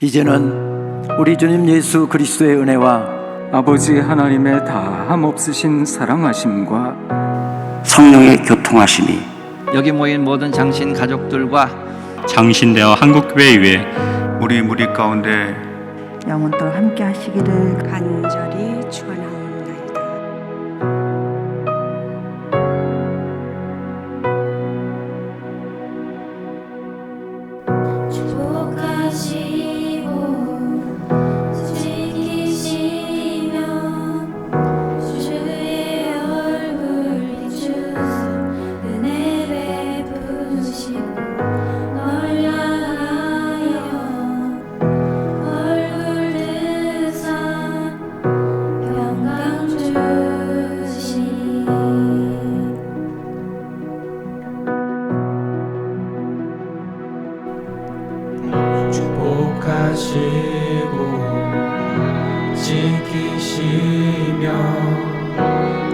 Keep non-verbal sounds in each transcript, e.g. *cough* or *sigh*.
이제는 우리 주님 예수 그리스도의 은혜와 아버지 하나님의 다함 없으신 사랑하심과 성령의 교통하심이 여기 모인 모든 장신 가족들과 장신대와 한국교회 위에 우리 무리 가운데 영원토록 함께 하시기를 간절히 축원하옵나이다. 축복하시고 지키시며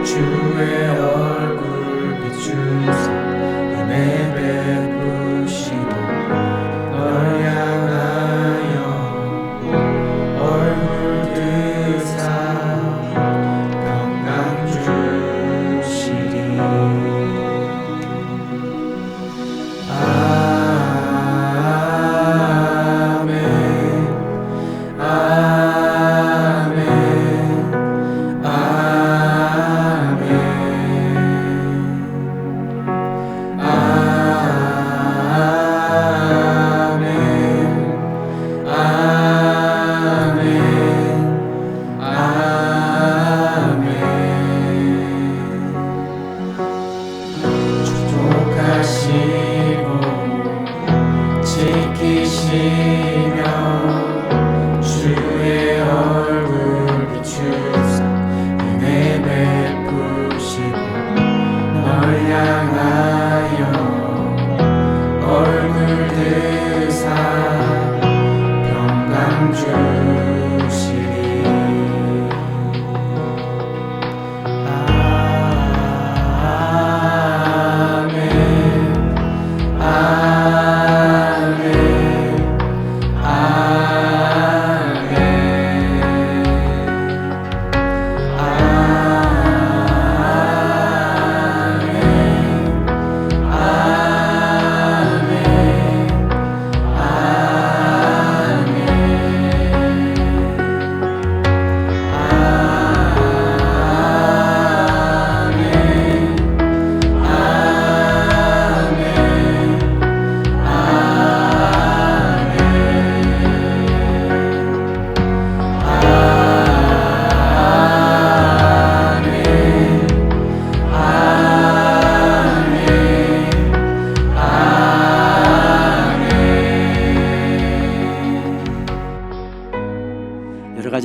주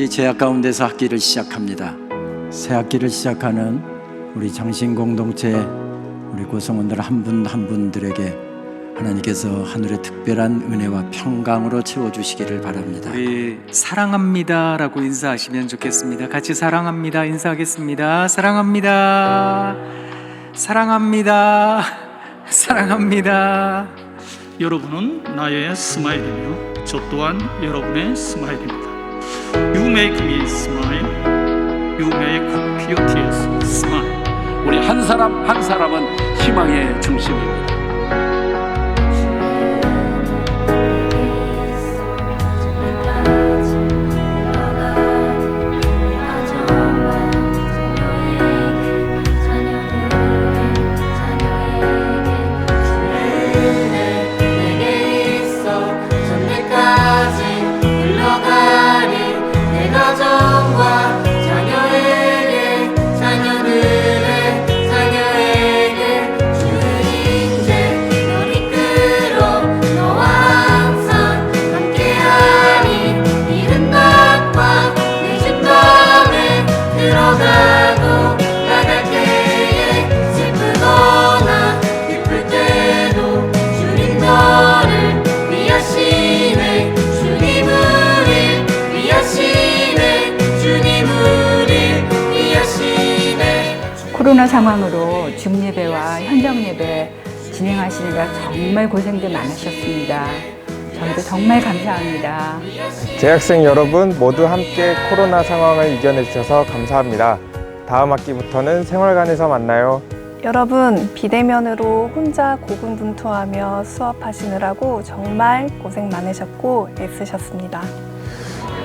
제약 가운데서 학기를 시작합니다. 새 학기를 시작하는 우리 장신 공동체 우리 구성원들 한 분 한 분들에게 하나님께서 하늘의 특별한 은혜와 평강으로 채워 주시기를 바랍니다. 우리 사랑합니다라고 인사하시면 좋겠습니다. 같이 사랑합니다 인사하겠습니다. 사랑합니다. 사랑합니다. 사랑합니다. 여러분은 나의 스마일이며 저 또한 여러분의 스마일입니다. You make me smile. You make beauty's smile. 우리 한 사람 한 사람은 희망의 중심입니다. 코로나 상황으로 중예배와 현장 예배 진행하시느라 정말 고생들 많으셨습니다. 저희도 정말 감사합니다. 재학생 여러분 모두 함께 코로나 상황을 이겨내 주셔서 감사합니다. 다음 학기부터는 생활관에서 만나요. 여러분, 비대면으로 혼자 고군분투하며 수업하시느라고 정말 고생 많으셨고 애쓰셨습니다.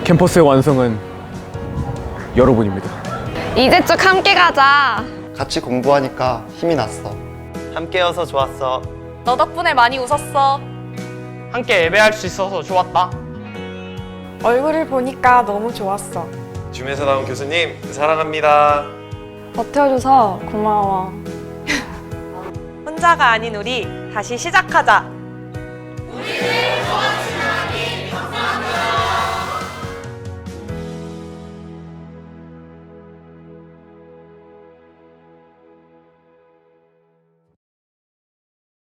캠퍼스의 완성은 여러분입니다. 이제 쭉 함께 가자. 같이 공부하니까 힘이 났어. 함께여서 좋았어. 너 덕분에 많이 웃었어. 함께 예배할 수 있어서 좋았다. 얼굴을 보니까 너무 좋았어. 줌에서 나온 교수님 사랑합니다. 버텨줘서 고마워. *laughs* 혼자가 아닌 우리 다시 시작하자.